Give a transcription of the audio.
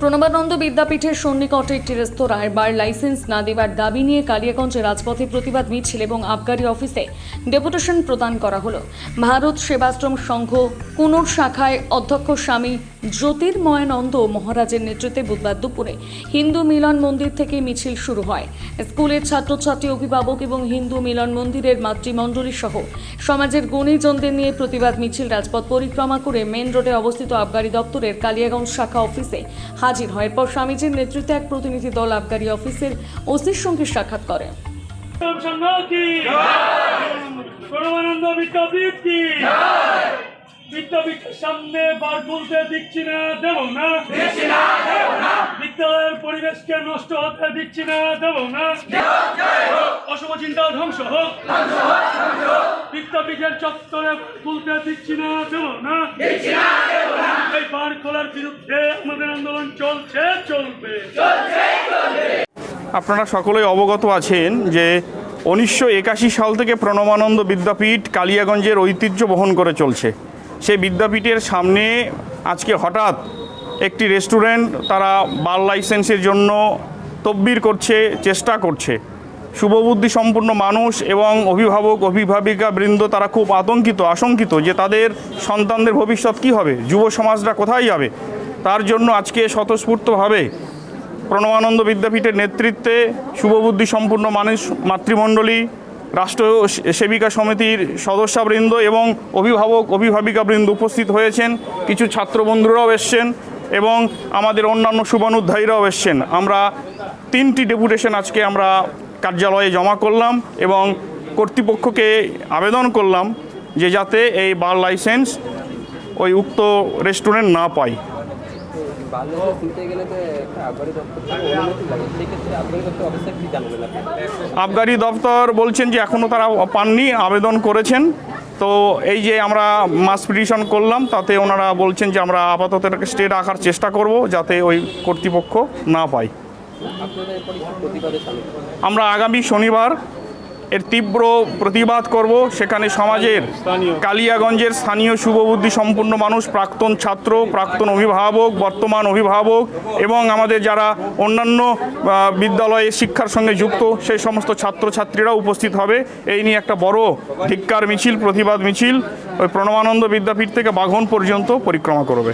প্রণবানন্দ বিদ্যাপীঠের সন্নিকটে একটি রেস্তোরাঁয় বার লাইসেন্স না দেবার দাবি নিয়ে কালিয়াগঞ্জে রাজপথে প্রতিবাদ মিছিল এবং আবগারি অফিসে ডেপুটেশন প্রদান করা হল। ভারত সেবাশ্রম সংঘ, কুনুর শাখায় অধ্যক্ষ স্বামী জ্যোতির্ময়ানন্দ মহারাজের নেতৃত্বে বুধবার দুপুরে হিন্দু মিলন মন্দির থেকে মিছিল শুরু হয় স্কুলের ছাত্রছাত্রী অভিভাবক এবং হিন্দু মিলন মন্দিরের মাতৃমণ্ডলী সহ সমাজের গুণীজনদের নিয়ে প্রতিবাদ মিছিল রাজপথ পরিক্রমা করে মেন রোডে অবস্থিত আবগারি দপ্তরের কালিয়াগঞ্জ শাখা অফিসে হাজির হয় এরপর স্বামীজির নেতৃত্বে এক প্রতিনিধি দল আবগারি অফিসের ওসির সঙ্গে সাক্ষাৎ করে পরমানন্দ বিদ্যাপীঠ কি বিদ্যাপীঠের সামনে বার তুলতে দিচ্ছি না দেব না। বিদ্যালয়ের পরিবেশকে নষ্ট হতে দিচ্ছি না দেব না। অশুভ চিন্তা ধ্বংস হোক। বিদ্যাপীঠের চত্বরে তুলতে দিচ্ছি না দেব না। এই বার খোলার বিরুদ্ধে আমাদের আন্দোলন চলছে চলবে। আপনারা সকলেই অবগত আছেন যে উনিশশো একাশি সাল থেকে প্রণবানন্দ বিদ্যাপীঠ কালিয়াগঞ্জের ঐতিহ্য বহন করে চলছে। সেই বিদ্যাপীঠের সামনে আজকে হঠাৎ একটি রেস্টুরেন্ট তারা বার লাইসেন্সের জন্য তব্বির করছে, চেষ্টা করছে। শুভবুদ্ধি সম্পন্ন মানুষ এবং অভিভাবক, অভিভাবিকা বৃন্দ তারা খুব আতঙ্কিত, আশঙ্কিত যে তাদের সন্তানদের ভবিষ্যৎ কী হবে? যুব সমাজরা কোথায় যাবে? তার জন্য আজকে স্বতঃস্ফূর্তভাবে প্রণবানন্দ বিদ্যাপীঠের নেতৃত্বে শুভবুদ্ধি সম্পূর্ণ মানুষ মাতৃমণ্ডলী রাষ্ট্র সেবিকা সমিতির সদস্যবৃন্দ এবং অভিভাবক, অভিভাবিকাবৃন্দ উপস্থিত হয়েছেন। কিছু ছাত্র বন্ধুরাও এসছেন এবং আমাদের অন্যান্য শুভানুধ্যায়ীরাও এসছেন। আমরা তিনটি ডেপুটেশন আজকে আমরা কার্যালয়ে জমা করলাম এবং কর্তৃপক্ষকে আবেদন করলাম যে যাতে এই বার লাইসেন্স ওই উক্ত রেস্টুরেন্ট না পায়। ভালো শুনতে গেলে তো একটা আবগারি দপ্তর অনুমতি লাগে সেক্ষেত্রে আবগারি দপ্তর অফিসার কি জানবেন আপনি? আবগারি দপ্তর বলছেন যে এখনও তারা পাননি আবেদন করেছেন। তো এই যে আমরা মাস পিটিশন করলাম তাতে ওনারা বলছেন যে আমরা আপাতত এটাকে স্টে রাখার চেষ্টা করব যাতে ওই কর্তৃপক্ষ না পায়। আমরা আগামী শনিবার এর তীব্র প্রতিবাদ করব। সেখানে সমাজের কালিয়াগঞ্জের স্থানীয় শুভবুদ্ধি সম্পূর্ণ মানুষ, প্রাক্তন ছাত্র, প্রাক্তন অভিভাবক, বর্তমান অভিভাবক এবং আমাদের যারা অন্যান্য বিদ্যালয়ে শিক্ষার সঙ্গে যুক্ত, সেই সমস্ত ছাত্রছাত্রীরা উপস্থিত হবে। এই নিয়ে একটা বড় ধিক্কার মিছিল, প্রতিবাদ মিছিল। ওই প্রণবানন্দ বিদ্যাপীঠ থেকে বাঘন পর্যন্ত পরিক্রমা করবে।